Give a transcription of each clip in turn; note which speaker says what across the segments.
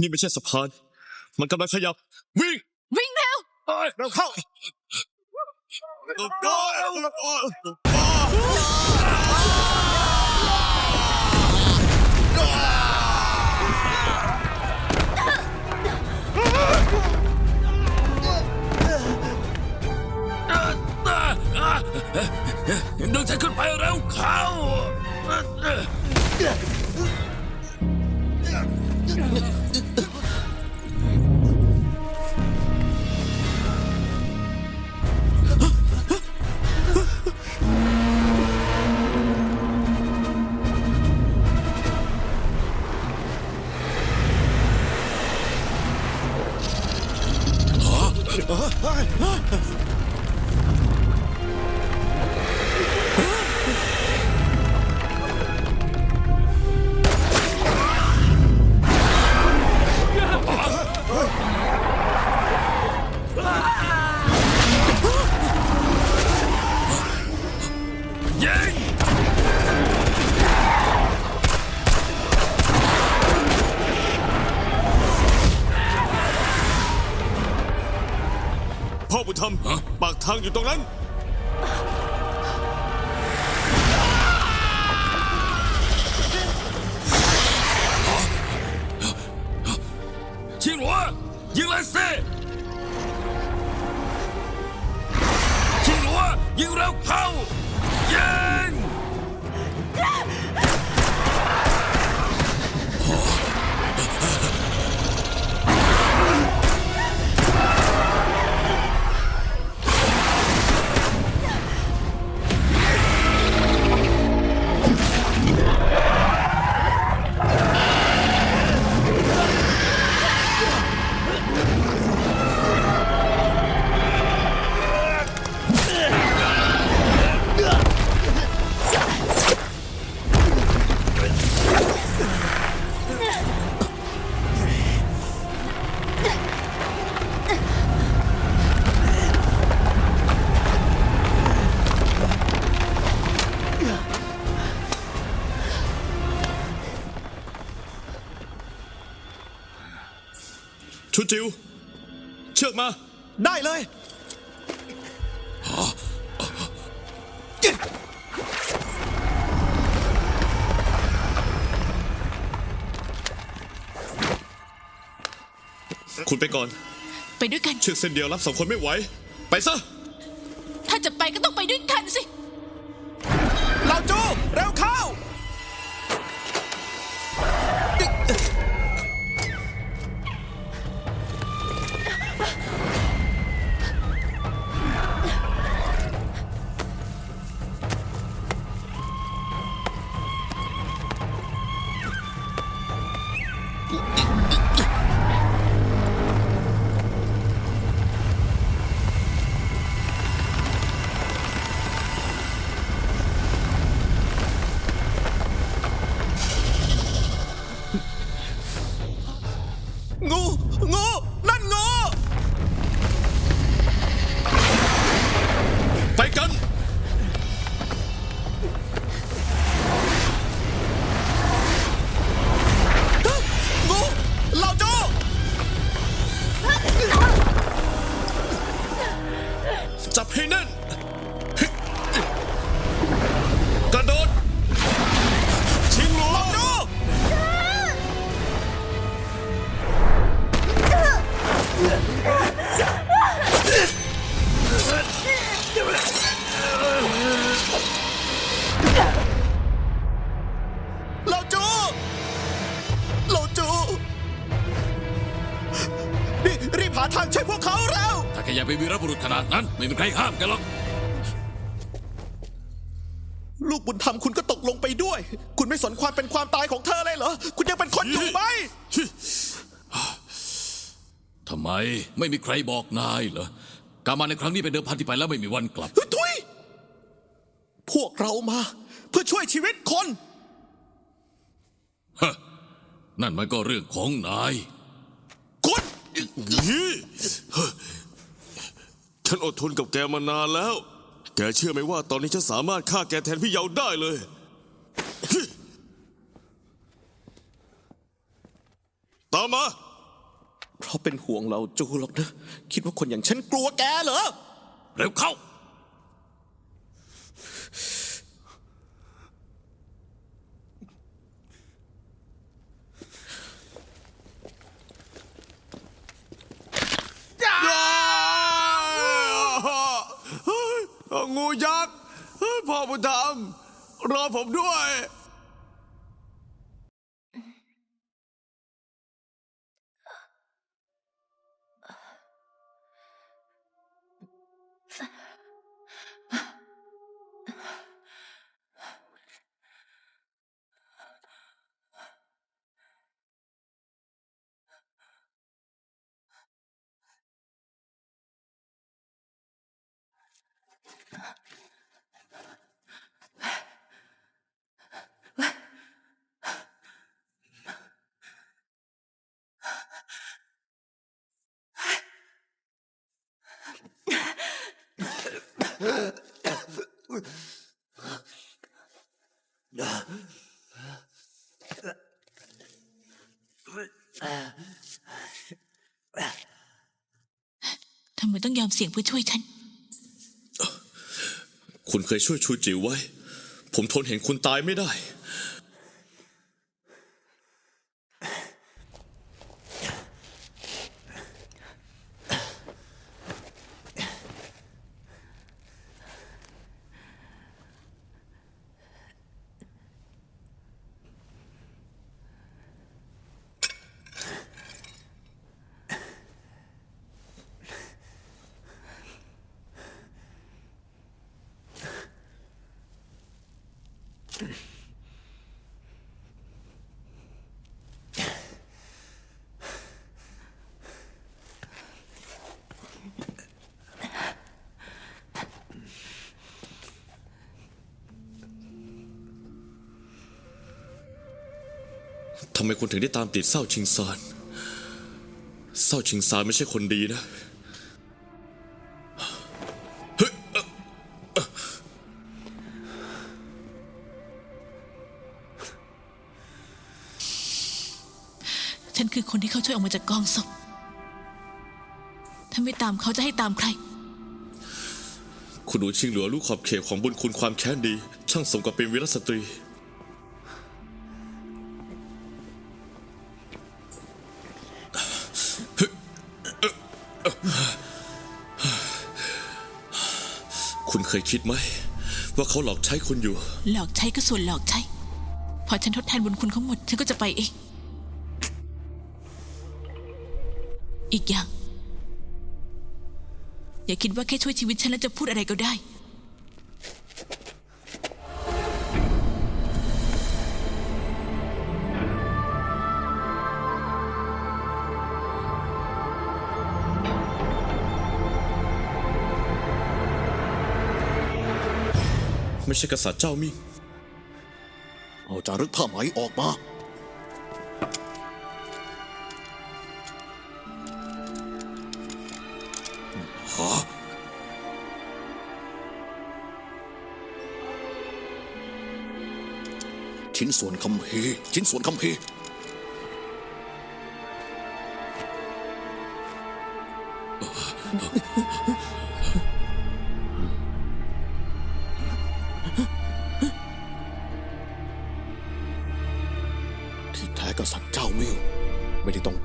Speaker 1: นี่ไม่ใช่สะพาน มันกำลังขยับ วิ่ง
Speaker 2: วิ่งเร็ว
Speaker 1: เราเข้า
Speaker 3: ดึงฉันขึ้นไปเร็วเข้ายิ
Speaker 1: อยู่ตรงนั้น จิว เชือกมา
Speaker 4: ได้เลย
Speaker 1: คุณไปก่อน
Speaker 2: ไปด้วยกัน
Speaker 1: เชือกเส้นเดียวรับสองคนไม่ไหว ไปซะ
Speaker 2: ถ้าจะไปก็ต้องไปด้วยกันสิ
Speaker 4: เราจูเร็วเข้า
Speaker 1: ใค
Speaker 3: รห้ามแกหรอก
Speaker 4: ลูกบุญธรรมคุณก็ตกลงไปด้วย คุณไม่สนความเป็นความตายของเธอเลยเหรอ คุณยังเป็นคนอยู่ไหม
Speaker 3: ทำไมไม่มีใครบอกนายเหรอ การมาในครั้งนี้เป็นเดิมพันที่ไปแล้วไม่มีวันกลับ
Speaker 4: ทุย พวกเรามา เพื่อช่วยชีวิตคน
Speaker 3: ฮะนั่นมันก็เรื่องของนาย
Speaker 4: คุณ
Speaker 1: ฉันอดทนกับแกมานานแล้ว แกเชื่อไหมว่าตอนนี้ฉันสามารถฆ่าแกแทนพี่เยาได้เลย ตามมา
Speaker 4: เพราะเป็นห่วงเราจูหรอกนะ คิดว่าคนอย่างฉันกลัวแกเหรอ
Speaker 3: เร็วเข้า
Speaker 1: เฮ้ย งูยักษ์พ่อบุญธรรมรอผมด้วย
Speaker 2: ทำไมต้องยอมเสี่ยงเพื่อช่วยฉัน
Speaker 1: คุณเคยช่วยชูจิวไว้ ผมทนเห็นคุณตายไม่ได้ำไมคุณถึงได้ตามติดเศร้าชิงซานเศร้าชิงซานไม่ใช่คนดีนะ
Speaker 2: ฉันคือคนที่เขาช่วยออกมาจากกองศพ ถ้าไม่ตามเขาจะให้ตามใคร
Speaker 1: คุณหนูชิงหลัวรู้ขอบเขตของบุญคุณความแค้นดี ช่างสมกับเป็นวีรสตรี เคยคิดไหม ว่าเขาหลอกใช้คุณอยู่
Speaker 2: หลอกใช้ก็ส่วนหลอกใช้ พอฉันทดแทนบุญคุณเขาหมด ฉันก็จะไปเอง อีกอย่าง อย่าคิดว่าแค่ช่วยชีวิตฉันแล้วจะพูดอะไรก็ได้
Speaker 1: ไม่ใช่กษัตริย์เจ้ามิ่ง
Speaker 4: เอาจารึกผ้าไหมออกมาชิ้นส่วนคำพีร์ชิ้นส่วนคำพีร์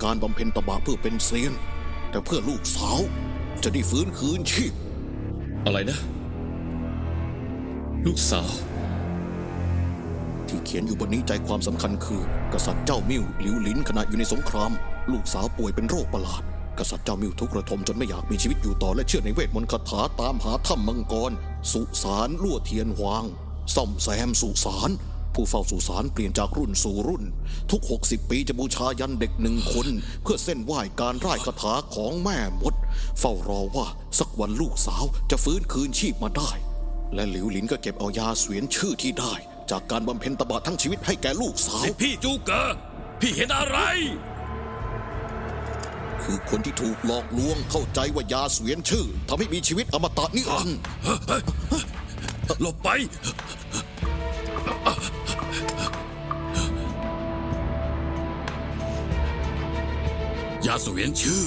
Speaker 4: การบำเพ็ญตบะเพื่อเป็นเซียน แต่เพื่อลูกสาว จะได้ฟื้นคืนชีพ
Speaker 1: อะไรนะ ลูกสาว
Speaker 4: ที่เขียนอยู่บนนี้ใจความสำคัญคือ กษัตริย์เจ้ามิวหลิวหลินขณะอยู่ในสงคราม ลูกสาวป่วยเป็นโรคประหลาด กษัตริย์เจ้ามิวทุกข์ระทมจนไม่อยากมีชีวิตอยู่ต่อและเชื่อในเวทมนต์คาถาตามหาถ้ำมังกร สุสานลั่วเทียนหวาง ซ่อมแซมสุสาน ผู้เฝ้าสุสานเปลี่ยนจากรุ่นสู่รุ่น ทุก 60 ปีจะบูชายันเด็กหนึ่งคน เพื่อเส้นไหว้การร่ายคาถาของแม่มด เฝ้ารอว่าสักวันลูกสาวจะฟื้นคืนชีพมาได้ และหลิวหลินก็เก็บเอายาเสวียนชื่อที่ได้ จากการบำเพ็ญตบะทั้งชีวิตให้แก่ลูกสาว
Speaker 3: สิพี่จูเกอพี่เห็นอะไร
Speaker 4: คือคนที่ถูกหลอกลวงเข้าใจว่ายาเสวียนชื่อทำให้มีชีวิตอมตะนิรันดร์
Speaker 3: หลบไป ยาสเวียนชื่อ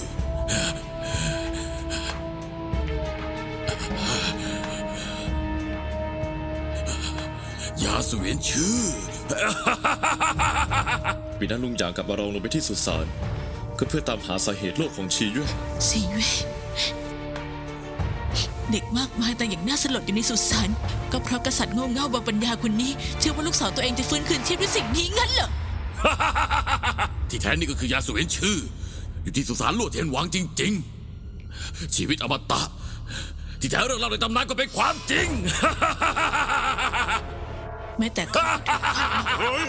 Speaker 3: ยาสเวียนชื่อ
Speaker 1: ปีนั้นลุงหยางกับมารองลงไปที่สุสานก็เพื่อตามหาสาเหตุโลกของชีเย่
Speaker 2: สีเว่เด็กมากมายแต่อย่างน่าสลดอยู่ในสุสาน ก็เพราะกษัตริย์โง่เง่าบาปัญญาคนนี้ เชื่อว่าลูกสาวตัวเองจะฟื้นคืนชีพด้วยสิ่งนี้งั้นเหรอ
Speaker 3: ที่แท้นี่ก็คือยาสเวียนชื่อ อยู่ที่สุสานลวดเทียนหวังจริง ๆ ชีวิตอมตะ ที่แท้เรื่องเล่าในตำนานก็เป็นความจริง
Speaker 2: แม้แต่ข้า
Speaker 5: เฮ้ย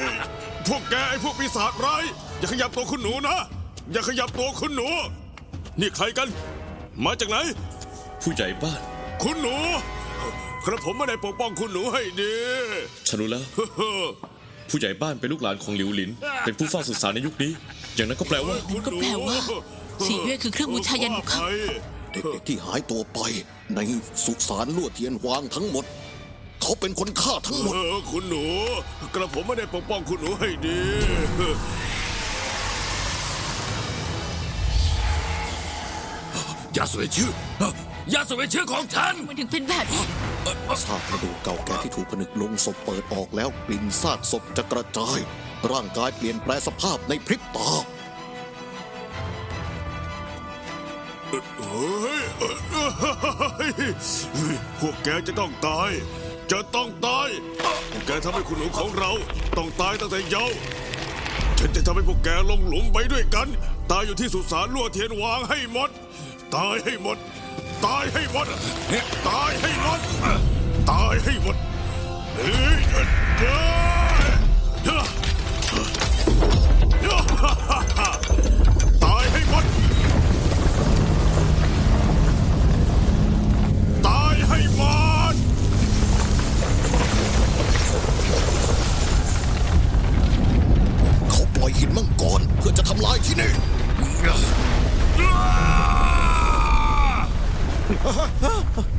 Speaker 5: พวกแกไอ้พวกปีศาจร้าย อย่าขยับตัวคุณหนูนะ อย่าขยับตัวคุณหนู นี่ใครกัน มาจากไหน
Speaker 1: ผู้ใหญ่บ้าน
Speaker 5: คุณหนู กระผมไม่ได้ปกป้องคุณหนูให้ดี
Speaker 1: ฉันรู้แล้วผู้ใหญ่บ้านเป็นลูกหลานของหลิวหลิน เป็นผู้เฝ้าสุสานในยุคนี้ อย่างนั้นก็แปลว่า
Speaker 5: คุณ
Speaker 2: ก็
Speaker 5: หนู
Speaker 2: แปลว่าสีเว่คือเครื่องบูชายันของเขา
Speaker 5: ว่ไป
Speaker 4: เด็กๆที่หายตัวไป ในสุสานลวดเทียนหวางทั้งหมด เขาเป็นคนฆ่าทั้งหมด
Speaker 5: เออคุณหนู กระผมไม่ได้ปกป้องคุณหนูให้ดี
Speaker 3: ยาสเวียนชื่อยาสเวียนชื่อของฉัน
Speaker 2: มันถึงเป็นแบบนี้
Speaker 4: ซากกระดูกเก่าแก่ที่ถูกผนึกลงศพเปิดออกแล้วกลิ่นซากศพจะกระจาย ร่างกายเปลี่ยนแปลสภาพในพริบตา
Speaker 5: พวกแกจะต้องตาย จะต้องตาย พวกแกทำให้คุณหนูของเรา ต้องตายตั้งแต่เยาว์ฉันจะทำให้พวกแกลงหลุมไปด้วยกัน ตายอยู่ที่สุสานลั่วเทียนวางให้หมด ตายให้หมด ตายให้หมดเนี่ยตายให้หมดตายให้หมดเฮ้ยเอ้ยเอ้ยอ้ยตายให้หมด ตายให้หมด
Speaker 4: เขาปล่อยหินมังกรเพื่อจะทำลายที่นี่
Speaker 5: พ่อ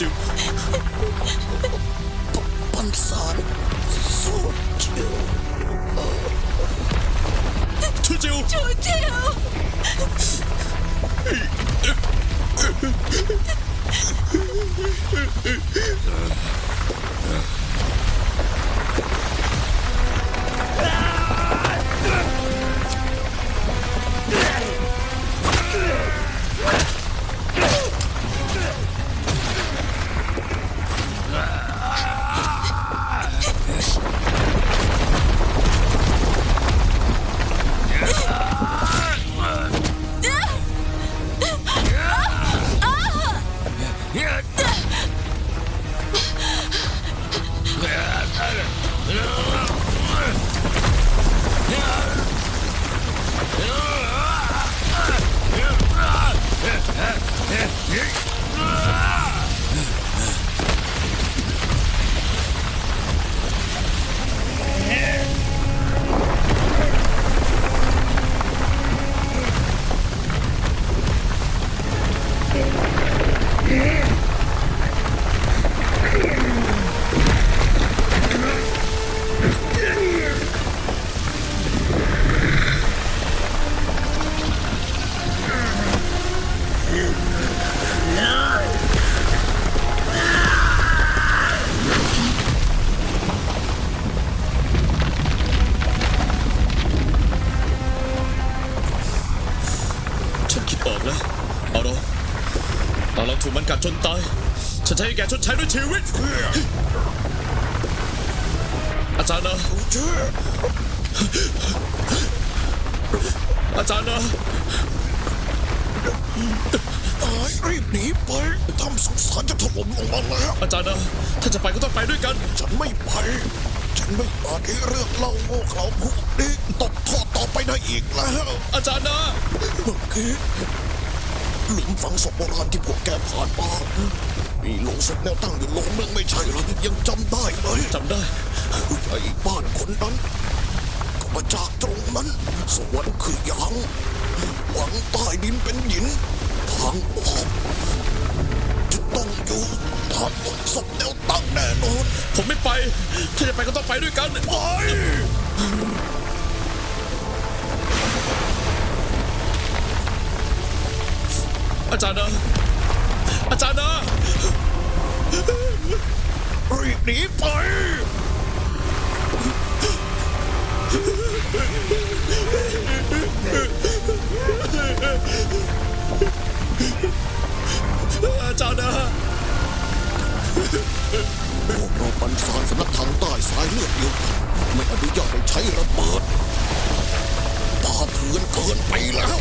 Speaker 1: ชูจิวปัน
Speaker 4: ศาสสุดเอา
Speaker 1: จารย์นะอาจารย์นะ
Speaker 4: ตายรีบหนีไปทำสุสานจะถล่มลงมาแล้ว
Speaker 1: อาจารย์นะถ้าจะไปก็ต้องไปด้วยกัน
Speaker 4: ฉันไม่ไป ฉันไม่อาจให้เรื่องเล่าโง่เขลาพวกนี้ตกทอดต่อไปได้อีกแล้ว
Speaker 1: อาจารย์นะ
Speaker 4: เมื่อกี้หลุมฝังศพโบราณที่พวกแกผ่านมา มีโลงศพแนวตั้งอยู่โลงนึงไม่ใช่เหรอยังจำได้ไหม
Speaker 1: จำได้
Speaker 4: ไอ้บ้านคนนั้นก็มาจากตรงนั้น สวรรค์คือหยางหวังใต้ดินเป็นหยินทางออกจะต้องอยู่ทางบนศพแนวตั้งแน่นอน
Speaker 1: ผมไม่ไป ถ้าจะไปก็ต้องไปด้วยกัน
Speaker 4: ไป
Speaker 1: อาจารย์นะอาจารย์นะ
Speaker 4: รีบหนีไป
Speaker 1: อาจารย์นะ
Speaker 4: พวกเราปันสารสำนักทางใต้สายเลือดเดียวกันไม่อนุญาตให้ใช้ระเบิดป่าเถื่อนเกินไปแล้ว